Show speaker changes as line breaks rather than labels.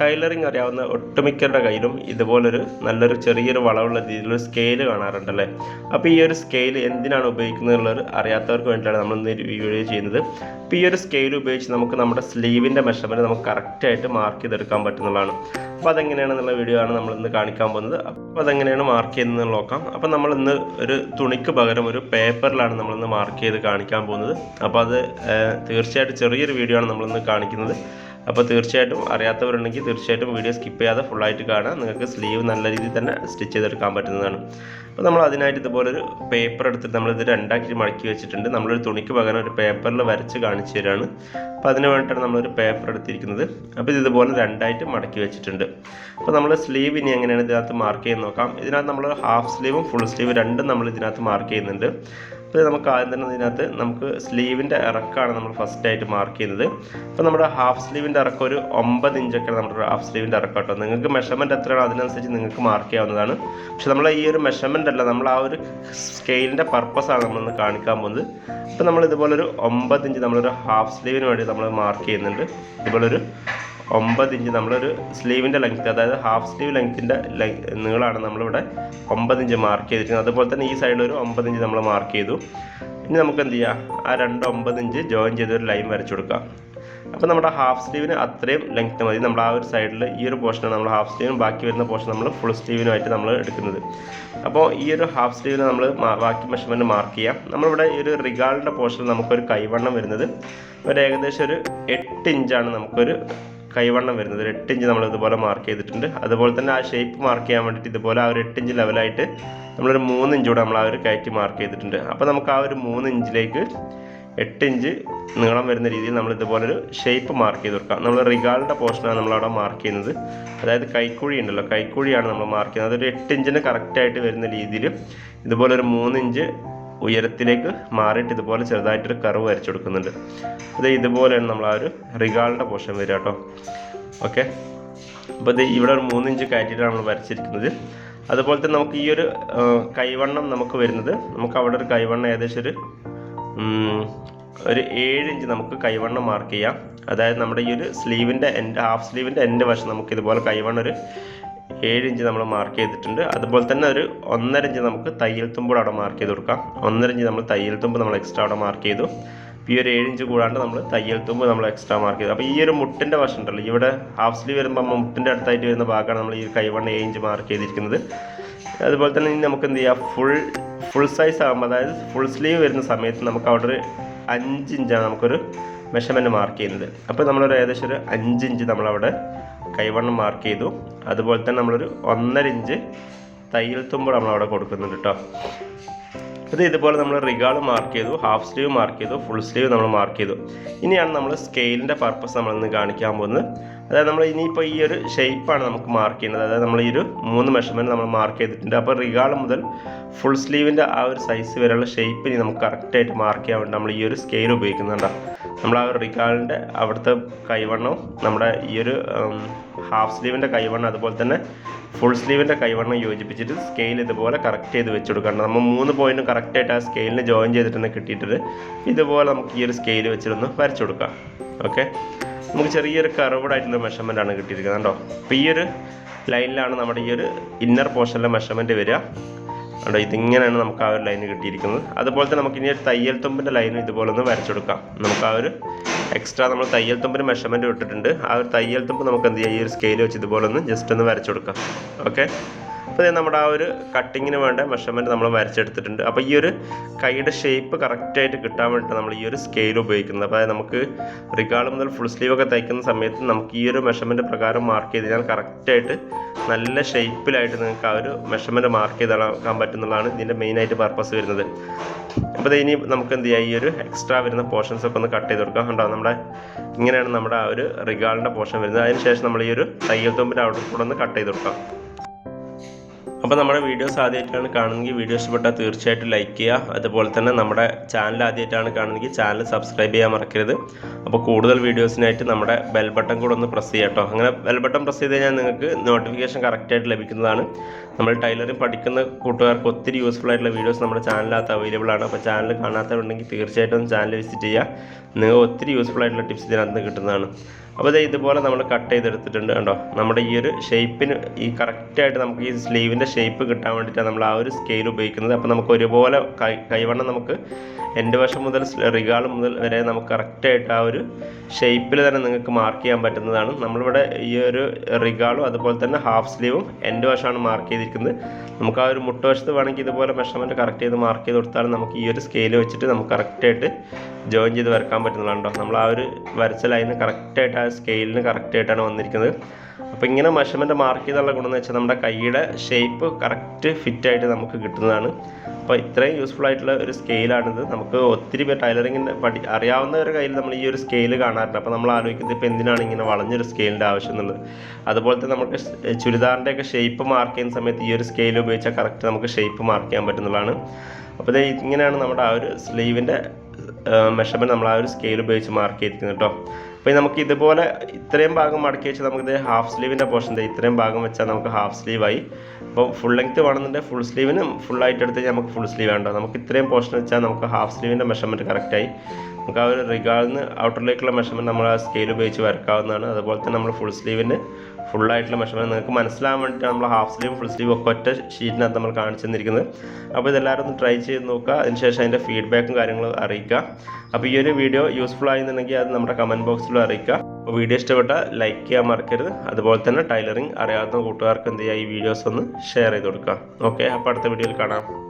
Tailoring അറിയാവുന്ന ഒട്ടുമിക്കരുടെ കയ്യിലും ഇതുപോലൊരു നല്ലൊരു ചെറിയൊരു വളവുള്ള രീതിയിലൊരു സ്കെയിൽ കാണാറുണ്ടല്ലേ? അപ്പോൾ ഈ ഒരു സ്കെയിൽ എന്തിനാണ് ഉപയോഗിക്കുന്നത് എന്നുള്ളത് അറിയാത്തവർക്ക് വേണ്ടിയിട്ടാണ് നമ്മൾ ഇന്ന് വീഡിയോ ചെയ്യുന്നത്. അപ്പോൾ ഈ ഒരു സ്കെയിൽ ഉപയോഗിച്ച് നമുക്ക് നമ്മുടെ സ്ലീവിന്റെ മെഷർമെന്റ് നമുക്ക് കറക്റ്റായിട്ട് മാർക്ക് ചെയ്തെടുക്കാൻ പറ്റുന്നതാണ്. അപ്പോൾ അതെങ്ങനെയാണെന്നുള്ള വീഡിയോ ആണ് നമ്മൾ ഇന്ന് കാണിക്കാൻ പോകുന്നത്. അപ്പോൾ അതെങ്ങനെയാണ് മാർക്ക് ചെയ്യുന്നത് നോക്കാം. അപ്പോൾ നമ്മൾ ഇന്ന് ഒരു തുണിക്ക് പകരം ഒരു പേപ്പറിലാണ് നമ്മളിന്ന് മാർക്ക് ചെയ്ത് കാണിക്കാൻ പോകുന്നത്. അപ്പോൾ അത് തീർച്ചയായിട്ടും ചെറിയൊരു വീഡിയോ ആണ് നമ്മളിന്ന് കാണിക്കുന്നത്. അപ്പോൾ തീർച്ചയായിട്ടും അറിയാത്തവരുണ്ടെങ്കിൽ തീർച്ചയായിട്ടും വീഡിയോ സ്കിപ്പ് ചെയ്യാതെ ഫുള്ളായിട്ട് കാണാം നിങ്ങൾക്ക് സ്ലീവ് നല്ല രീതിയിൽ തന്നെ സ്റ്റിച്ച് ചെയ്തെടുക്കാൻ പറ്റുന്നതാണ്. അപ്പോൾ നമ്മൾ അതിനായിട്ട് ഇതുപോലെ ഒരു പേപ്പർ എടുത്തിട്ട് നമ്മളിത് രണ്ടാക്കി മടക്കി വെച്ചിട്ടുണ്ട്. നമ്മളൊരു തുണിക്ക് പകരം ഒരു പേപ്പറിൽ വരച്ച് കാണിച്ചു തരാണ്. അപ്പോൾ അതിന് വേണ്ടിയിട്ടാണ് നമ്മളൊരു പേപ്പർ എടുത്തിരിക്കുന്നത്. അപ്പോൾ ഇത് ഇതുപോലെ രണ്ടായിട്ട് മടക്കി വെച്ചിട്ടുണ്ട്. അപ്പോൾ നമ്മൾ സ്ലീവ് ഇനി എങ്ങനെയാണ് ഇതിനകത്ത് മാർക്ക് ചെയ്ത് നോക്കാം. ഇതിനകത്ത് നമ്മൾ ഹാഫ് സ്ലീവും ഫുൾ സ്ലീവ് രണ്ടും നമ്മൾ ഇതിനകത്ത് മാർക്ക് ചെയ്യുന്നുണ്ട്. അപ്പോൾ നമുക്ക് ആദ്യം തന്നെ ഇതിനകത്ത് നമുക്ക് സ്ലീവിന്റെ ഇറക്കാണ് നമ്മൾ ഫസ്റ്റ് ആയിട്ട് മാർക്ക് ചെയ്യുന്നത്. അപ്പോൾ നമ്മുടെ ഹാഫ് സ്ലീവിന്റെ ഇറക്കം ഒരു ഒമ്പത് ഇഞ്ചൊക്കെ നമ്മുടെ ഹാഫ് സ്ലീവിന്റെ ഇറക്കം കേട്ടോ. നിങ്ങൾക്ക് മെഷർമെന്റ് എത്രയാണോ അതിനനുസരിച്ച് നിങ്ങൾക്ക് മാർക്ക് ചെയ്യാവുന്നതാണ്. പക്ഷെ നമ്മൾ ഈ ഒരു മെഷർമെന്റ് അല്ല നമ്മൾ ആ ഒരു സ്കെയിലിന്റെ പർപ്പസാണ് നമ്മളൊന്ന് കാണിക്കാൻ പോകുന്നത്. അപ്പോൾ നമ്മൾ ഇതുപോലൊരു ഒമ്പത് ഇഞ്ച് നമ്മളൊരു ഹാഫ് സ്ലീവിന് വേണ്ടി നമ്മൾ മാർക്ക് ചെയ്യുന്നുണ്ട്. ഇതുപോലൊരു ഒമ്പത് ഇഞ്ച് നമ്മളൊരു സ്ലീവിന്റെ ലെങ്ത് അതായത് ഹാഫ് സ്ലീവ് ലെങ്ത്തിന്റെ നീളമാണ് നമ്മളിവിടെ ഒമ്പത് ഇഞ്ച് മാർക്ക് ചെയ്തിരിക്കുന്നത്. അതുപോലെ തന്നെ ഈ സൈഡിൽ ഒരു ഒമ്പത് ഇഞ്ച് നമ്മൾ മാർക്ക് ചെയ്തു. ഇനി നമുക്ക് എന്ത് ചെയ്യാം? ആ രണ്ട് ഒമ്പത് ഇഞ്ച് ജോയിൻ ചെയ്ത് ഒരു ലൈൻ വരച്ചു കൊടുക്കാം അപ്പോൾ നമ്മുടെ ഹാഫ് സ്ലീവിന് അത്രയും ലെങ്ത് മതി. നമ്മൾ ആ ഒരു സൈഡിൽ ഈ ഒരു പോർഷനാണ് നമ്മൾ ഹാഫ് സ്ലീവിനും ബാക്കി വരുന്ന പോർഷൻ നമ്മൾ ഫുൾ സ്ലീവിനുമായിട്ട് നമ്മൾ എടുക്കുന്നത്. അപ്പോൾ ഈ ഒരു ഹാഫ് സ്ലീവിന് നമ്മൾ ബാക്കി മെഷർമെന്റ് മാർക്ക് ചെയ്യാം. നമ്മളിവിടെ ഈ ഒരു റിഗാളിന്റെ പോർഷൻ നമുക്കൊരു കൈവണ്ണം വരുന്നത് ഒരു ഏകദേശം ഒരു എട്ട് ഇഞ്ചാണ് നമുക്കൊരു കൈവണ്ണം വരുന്നത്. എട്ട് ഇഞ്ച് നമ്മൾ ഇതുപോലെ മാർക്ക് ചെയ്തിട്ടുണ്ട്. അതുപോലെ തന്നെ ആ ഷേപ്പ് മാർക്ക് ചെയ്യാൻ വേണ്ടിയിട്ട് ഇതുപോലെ ആ ഒരു എട്ട് ഇഞ്ച് ലെവലായിട്ട് നമ്മളൊരു മൂന്ന് ഇഞ്ച് കൂടെ നമ്മൾ ആ ഒരു കയറ്റി മാർക്ക് ചെയ്തിട്ടുണ്ട്. അപ്പോൾ നമുക്ക് ആ ഒരു മൂന്ന് ഇഞ്ചിലേക്ക് എട്ട് ഇഞ്ച് നീളം വരുന്ന രീതിയിൽ നമ്മൾ ഇതുപോലെ ഒരു ഷേപ്പ് മാർക്ക് ചെയ്ത് കൊടുക്കാം. നമ്മൾ റിഗാളിന്റെ പോർഷനാണ് നമ്മളവിടെ മാർക്ക് ചെയ്യുന്നത്. അതായത് കൈക്കുഴി ഉണ്ടല്ലോ കൈക്കുഴിയാണ് നമ്മൾ മാർക്ക് ചെയ്യുന്നത്. അതൊരു എട്ട് ഇഞ്ചിന് കറക്റ്റായിട്ട് വരുന്ന രീതിയിൽ ഇതുപോലൊരു മൂന്ന് ഇഞ്ച് ഉയരത്തിലേക്ക് മാറിയിട്ട് ഇതുപോലെ ചെറുതായിട്ടൊരു കർവ് വരച്ചു കൊടുക്കുന്നുണ്ട്. അത് ഇതുപോലെയാണ് നമ്മൾ ആ ഒരു റിഗാളിന്റെ പോർഷൻ വരിക കേട്ടോ ഓക്കെ അപ്പോൾ ഇത് ഇവിടെ ഒരു മൂന്ന് ഇഞ്ച് കയറ്റിയിട്ടാണ് നമ്മൾ വരച്ചിരിക്കുന്നത്. അതുപോലെ തന്നെ നമുക്ക് ഈ ഒരു കൈവണ്ണം നമുക്ക് വരുന്നത് നമുക്ക് അവിടെ ഒരു കൈവണ്ണം ഏകദേശം ഒരു ഒരു ഏഴ് ഇഞ്ച് നമുക്ക് കൈവണ്ണം മാർക്ക് ചെയ്യാം. അതായത് നമ്മുടെ ഈ ഒരു സ്ലീവിന്റെ എന്റെ ഹാഫ് സ്ലീവിന്റെ എന്റെ വശം നമുക്ക് ഇതുപോലെ കൈവണ്ണം ഒരു ഏഴ് ഇഞ്ച് നമ്മൾ മാർക്ക് ചെയ്തിട്ടുണ്ട്. അതുപോലെ തന്നെ ഒരു ഒന്നര ഇഞ്ച് നമുക്ക് തയ്യൽ തുമ്പോട് അവിടെ മാർക്ക് ചെയ്ത് കൊടുക്കാം. ഒന്നര ഇഞ്ച് നമ്മൾ തയ്യൽ തുമ്പ് നമ്മൾ എക്സ്ട്രാ അവിടെ മാർക്ക് ചെയ്തു. ഈ ഒരു ഏഴ് ഇഞ്ച് കൂടാണ്ട് നമ്മൾ തയ്യൽ തുമ്പ് നമ്മൾ എക്സ്ട്രാ മാർക്ക് ചെയ്തു. അപ്പോൾ ഈ ഒരു മുട്ടിന്റെ വശം ഉണ്ടല്ലോ ഇവിടെ ഹാഫ് സ്ലീവ് വരുമ്പോൾ മുട്ടിന്റെ അടുത്തായിട്ട് വരുന്ന ഭാഗമാണ് നമ്മൾ ഈ കൈവണ്ണം ഏഴ് ഇഞ്ച് മാർക്ക് ചെയ്തിരിക്കുന്നത്. അതുപോലെ തന്നെ ഇനി നമുക്ക് എന്ത് ചെയ്യാം? ഫുൾ ഫുൾ സൈസ് ആകുമ്പോൾ അതായത് ഫുൾ സ്ലീവ് വരുന്ന സമയത്ത് നമുക്ക് അവിടെ ഒരു അഞ്ച് ഇഞ്ചാണ് നമുക്കൊരു മെഷർമെന്റ് മാർക്ക് ചെയ്യുന്നത്. അപ്പോൾ നമ്മളൊരു ഏകദേശം ഒരു അഞ്ച് ഇഞ്ച് നമ്മളവിടെ കൈവണ്ണം മാർക്ക് ചെയ്തു. അതുപോലെ തന്നെ നമ്മളൊരു ഒന്നര ഇഞ്ച് തയ്യൽ തുമ്പ് നമ്മളവിടെ കൊടുക്കുന്നുണ്ട് കേട്ടോ ഇത് ഇതുപോലെ നമ്മൾ റിഗാൾ മാർക്ക് ചെയ്തു ഹാഫ് സ്ലീവ് മാർക്ക് ചെയ്തു ഫുൾ സ്ലീവ് നമ്മൾ മാർക്ക് ചെയ്തു. ഇനിയാണ് നമ്മൾ സ്കെയിലിന്റെ പർപ്പസ് നമ്മളിന്ന് കാണിക്കാൻ പോകുന്നത്. അതായത് നമ്മൾ ഇനിയിപ്പോൾ ഈ ഒരു ഷേപ്പാണ് നമുക്ക് മാർക്ക് ചെയ്യേണ്ടത് അതായത് നമ്മൾ ഈ ഒരു മൂന്ന് മെഷർമെന്റ് നമ്മൾ മാർക്ക് ചെയ്തിട്ടുണ്ട്. അപ്പോൾ റിഗാൾ മുതൽ ഫുൾ സ്ലീവിന്റെ ആ ഒരു സൈസ് വരെയുള്ള ഷേപ്പ് ഇനി നമുക്ക് കറക്റ്റായിട്ട് മാർക്ക് ചെയ്യാൻ വേണ്ടി നമ്മൾ ഈ ഒരു സ്കെയിൽ ഉപയോഗിക്കുന്നുണ്ടോ നമ്മൾ ആ റിക്കാളിന്റെ അവിടുത്തെ കൈവണ്ണവും നമ്മുടെ ഈ ഒരു ഹാഫ് സ്ലീവിന്റെ കൈവണ്ണം അതുപോലെ തന്നെ ഫുൾ സ്ലീവിന്റെ കൈവണ്ണം യോജിപ്പിച്ചിട്ട് സ്കെയിൽ ഇതുപോലെ കറക്റ്റ് ചെയ്ത് വെച്ച് കൊടുക്കണം നമ്മൾ മൂന്ന് പോയിന്റും കറക്റ്റായിട്ട് ആ സ്കെയിലിന് ജോയിൻ ചെയ്തിട്ടാണ് കിട്ടിയിട്ടത്. ഇതുപോലെ നമുക്ക് ഈ ഒരു സ്കെയിൽ വെച്ചിട്ടൊന്ന് വരച്ചു കൊടുക്കാം ഓക്കെ നമുക്ക് ചെറിയൊരു കർവ്ഡ് ആയിട്ടുള്ള മെഷർമെന്റ് ആണ് കിട്ടിയിരിക്കുന്നത് കേട്ടോ. അപ്പോൾ ഈ ഒരു ലൈനിലാണ് നമ്മുടെ ഈ ഒരു ഇന്നർ പോർഷനിലെ മെഷർമെന്റ് വരിക. കണ്ടോ ഇതിങ്ങനെയാണ് നമുക്ക് ആ ഒരു ലൈൻ കിട്ടിയിരിക്കുന്നത്. അതുപോലെ തന്നെ നമുക്ക് ഇനി ഒരു തയ്യൽ തുമ്പിന്റെ ലൈൻ ഇതുപോലെ ഒന്ന് വരച്ചെടുക്കാം നമുക്ക് ആ ഒരു എക്സ്ട്രാ നമ്മൾ തയ്യൽ തുമ്പിന് മെഷർമെന്റ് ഇട്ടിട്ടുണ്ട്. ആ ഒരു തയ്യൽ തുമ്പ് നമുക്ക് എന്ത് ചെയ്യാം? ഈ ഒരു സ്കെയിൽ വെച്ച് ഇതുപോലെ ഒന്ന് ജസ്റ്റ് ഒന്ന് വരച്ചെടുക്കാം ഓക്കെ അപ്പോൾ ഇത് നമ്മുടെ ആ ഒരു കട്ടിങ്ങിന് വേണ്ട മെഷർമെന്റ് നമ്മൾ വരച്ചെടുത്തിട്ടുണ്ട്. അപ്പോൾ ഈ ഒരു കൈയുടെ ഷേപ്പ് കറക്റ്റായിട്ട് കിട്ടാൻ വേണ്ടിയിട്ട് നമ്മൾ ഈ ഒരു സ്കെയിൽ ഉപയോഗിക്കുന്നത്. അപ്പോൾ നമുക്ക് റിഗാൾ മുതൽ ഫുൾ സ്ലീവ് ഒക്കെ തയ്ക്കുന്ന സമയത്ത് നമുക്ക് ഈ ഒരു മെഷർമെന്റ് പ്രകാരം മാർക്ക് ചെയ്ത് കഴിഞ്ഞാൽ കറക്റ്റായിട്ട് നല്ല ഷേപ്പിലായിട്ട് നിങ്ങൾക്ക് ആ ഒരു മെഷർമെന്റ് മാർക്ക് ചെയ്ത് ചെയ്തെടുക്കാൻ പറ്റുന്നതാണ് ഇതിന്റെ മെയിനായിട്ട് പർപ്പസ് വരുന്നത്. അപ്പോൾ ഇനി നമുക്ക് എന്ത് ചെയ്യാം? ഈ ഒരു എക്സ്ട്രാ വരുന്ന പോർഷൻസ് ഒക്കെ ഒന്ന് കട്ട് ചെയ്ത് കൊടുക്കാം. കണ്ടോ? നമ്മുടെ ഇങ്ങനെയാണ് നമ്മുടെ ആ ഒരു റിഗാളിന്റെ പോർഷൻ വരുന്നത്. അതിന് ശേഷം നമ്മൾ ഈ ഒരു തയ്യൽ തുമ്പിന്റെ അവിടെ കൂടെ ഒന്ന് കട്ട് ചെയ്ത് കൊടുക്കാം. അപ്പോൾ നമ്മുടെ വീഡിയോസ് ആദ്യമായിട്ടാണ് കാണുന്നതെങ്കിൽ വീഡിയോ ഇഷ്ടപ്പെട്ടാൽ തീർച്ചയായിട്ടും ലൈക്ക് ചെയ്യുക. അതുപോലെ തന്നെ നമ്മുടെ ചാനൽ ആദ്യമായിട്ടാണ് കാണുന്നതെങ്കിൽ ചാനൽ സബ്സ്ക്രൈബ് ചെയ്യാൻ മറക്കരുത്. അപ്പോൾ കൂടുതൽ വീഡിയോസിനായിട്ട് നമ്മുടെ ബെൽ ബട്ടൺ കൂടെ ഒന്ന് പ്രസ് ചെയ്യാം കേട്ടോ അങ്ങനെ ബെൽ ബട്ടൺ പ്രസ് ചെയ്ത് കഴിഞ്ഞാൽ നിങ്ങൾക്ക് നോട്ടിഫിക്കേഷൻ കറക്റ്റായിട്ട് ലഭിക്കുന്നതാണ്. നമ്മൾ ടൈലറിംഗ് പഠിക്കുന്ന കൂട്ടുകാർക്ക് ഒത്തിരി യൂസ്ഫുൾ ആയിട്ടുള്ള വീഡിയോസ് നമ്മുടെ ചാനലിനകത്ത് അവൈലബിൾ ആണ്. അപ്പോൾ ചാനൽ കാണാത്തവരുണ്ടെങ്കിൽ തീർച്ചയായിട്ടും ചാനൽ വിസിറ്റ് ചെയ്യുക. നിങ്ങൾക്ക് ഒത്തിരി യൂസ്ഫുൾ ആയിട്ടുള്ള ടിപ്സ് ഇതിനകത്ത് കിട്ടുന്നതാണ്. അപ്പോൾ ഇതേ ഇതുപോലെ നമ്മൾ കട്ട് ചെയ്തെടുത്തിട്ടുണ്ട് കണ്ടോ? നമ്മുടെ ഈ ഒരു ഷേപ്പിന് ഈ കറക്റ്റായിട്ട് നമുക്ക് ഈ സ്ലീവിന്റെ ഷേപ്പ് കിട്ടാൻ വേണ്ടിയിട്ടാണ് നമ്മൾ ആ ഒരു സ്കെയിൽ ഉപയോഗിക്കുന്നത്. അപ്പോൾ നമുക്ക് ഒരുപോലെ കൈ കൈവണ്ണം നമുക്ക് എന്റെ വശം മുതൽ റിഗാൾ മുതൽ വരെ നമുക്ക് കറക്റ്റായിട്ട് ആ ഒരു ഷേപ്പിൽ തന്നെ നിങ്ങൾക്ക് മാർക്ക് ചെയ്യാൻ പറ്റുന്നതാണ്. നമ്മളിവിടെ ഈ ഒരു റിഗാളും അതുപോലെ തന്നെ ഹാഫ് സ്ലീവും എന്റെ വശമാണ് മാർക്ക് ചെയ്തിരിക്കുന്നത്. നമുക്ക് ആ ഒരു മുട്ടുവശത്ത് വേണമെങ്കിൽ ഇതുപോലെ മെഷർമെന്റ് കറക്റ്റ് ചെയ്ത് മാർക്ക് ചെയ്ത് കൊടുത്താൽ നമുക്ക് ഈ ഒരു സ്കെയിൽ വെച്ചിട്ട് നമുക്ക് കറക്റ്റായിട്ട് ജോയിൻ ചെയ്ത് വരക്കാൻ പറ്റുന്നതാണ് കേട്ടോ നമ്മൾ ആ ഒരു വരച്ച ലൈന് കറക്റ്റായിട്ട് ആ സ്കെയിലിന് കറക്റ്റായിട്ടാണ് വന്നിരിക്കുന്നത്. അപ്പോൾ ഇങ്ങനെ മെഷർമെന്റ് മാർക്ക് ചെയ്തുള്ള ഗുണം എന്ന് വെച്ചാൽ നമ്മുടെ കൈയുടെ ഷേപ്പ് കറക്റ്റ് ഫിറ്റായിട്ട് നമുക്ക് കിട്ടുന്നതാണ്. അപ്പോൾ ഇത്രയും യൂസ്ഫുൾ ആയിട്ടുള്ള ഒരു സ്കെയിലാണിത് നമുക്ക് ഒത്തിരി പേർ ടൈലറിങ്ങിന്റെ പഠി അറിയാവുന്നവരുടെ കയ്യിൽ നമ്മൾ ഈ ഒരു സ്കെയിൽ കാണാറുണ്ട് അപ്പോൾ നമ്മൾ ആലോചിക്കുന്നത് ഇപ്പോൾ എന്തിനാണ് ഇങ്ങനെ വളഞ്ഞൊരു സ്കെയിലിന്റെ ആവശ്യം എന്നുള്ളത്. അതുപോലെ തന്നെ നമുക്ക് ചുരിദാറിന്റെയൊക്കെ ഷേപ്പ് മാർക്ക് ചെയ്യുന്ന സമയത്ത് ഈ ഒരു സ്കെയിൽ ഉപയോഗിച്ചാൽ കറക്റ്റ് നമുക്ക് ഷേപ്പ് മാർക്ക് ചെയ്യാൻ പറ്റുന്നതാണ്. അപ്പോൾ ഇത് ഇങ്ങനെയാണ് നമ്മുടെ ആ ഒരു സ്ലീവിന്റെ മെഷർമെന്റ് നമ്മൾ ആ ഒരു സ്കെയിൽ ഉപയോഗിച്ച് മാർക്ക് ചെയ്തിരിക്കുന്നത് കേട്ടോ അപ്പോൾ നമുക്ക് ഇതുപോലെ ഇത്രയും ഭാഗം മടക്കി നമുക്ക് നമുക്കിത് ഹാഫ് സ്ലീവിന്റെ പോർഷൻ ഇത്രയും ഭാഗം വെച്ചാൽ നമുക്ക് ഹാഫ് സ്ലീവായി അപ്പോൾ ഫുൾ ലെങ്ത് വേണമെന്നുണ്ടെങ്കിൽ ഫുൾ സ്ലീവിനും ഫുള്ളായിട്ട് എടുത്ത് കഴിഞ്ഞാൽ നമുക്ക് ഫുൾ സ്ലീവ് വേണ്ട? നമുക്ക് ഇത്രയും പോർഷൻ വെച്ചാൽ നമുക്ക് ഹാഫ് സ്ലീവിന്റെ മെഷർമെന്റ് കറക്റ്റായി നമുക്ക് ആ ഒരു റിഗാളിന്ന് ഔട്ടറിലേക്കുള്ള മെഷർമെന്റ് നമ്മൾ ആ സ്കെയിൽ ഉപയോഗിച്ച് വരക്കാവുന്നതാണ്. അതുപോലെ തന്നെ നമ്മൾ ഫുൾ സ്ലീവിന്റെ ഫുൾ ആയിട്ടുള്ള മെഷർമെന്റ് നിങ്ങൾക്ക് മനസ്സിലാവാൻ വേണ്ടിയിട്ടാണ് നമ്മൾ ഹാഫ് സ്ലീവും ഫുൾ സ്ലീവും ഒക്കെ ഒറ്റ ഷീറ്റിനകത്ത് നമ്മൾ കാണിച്ചു തന്നിരിക്കുന്നത്. അപ്പോൾ ഇതെല്ലാവരും ഒന്ന് ട്രൈ ചെയ്ത് നോക്കുക. അതിനുശേഷം അതിന്റെ ഫീഡ്ബാക്കും കാര്യങ്ങളും അറിയിക്കുക. അപ്പോൾ ഈ ഒരു വീഡിയോ യൂസ്ഫുൾ ആയിരുന്നുണ്ടെങ്കിൽ അത് നമ്മുടെ കമന്റ് ബോക്സിലും അറിയിക്കുക. അപ്പോൾ വീഡിയോ ഇഷ്ടപ്പെട്ട ലൈക്ക് ചെയ്യാൻ മറക്കരുത്. അതുപോലെ തന്നെ ടൈലറിങ് അറിയാത്ത കൂട്ടുകാർക്ക് എന്ത് ചെയ്യുക ഈ വീഡിയോസ് ഒന്ന് ഷെയർ ചെയ്ത് കൊടുക്കുക. ഓക്കെ അപ്പോൾ അടുത്ത വീഡിയോയിൽ കാണാം.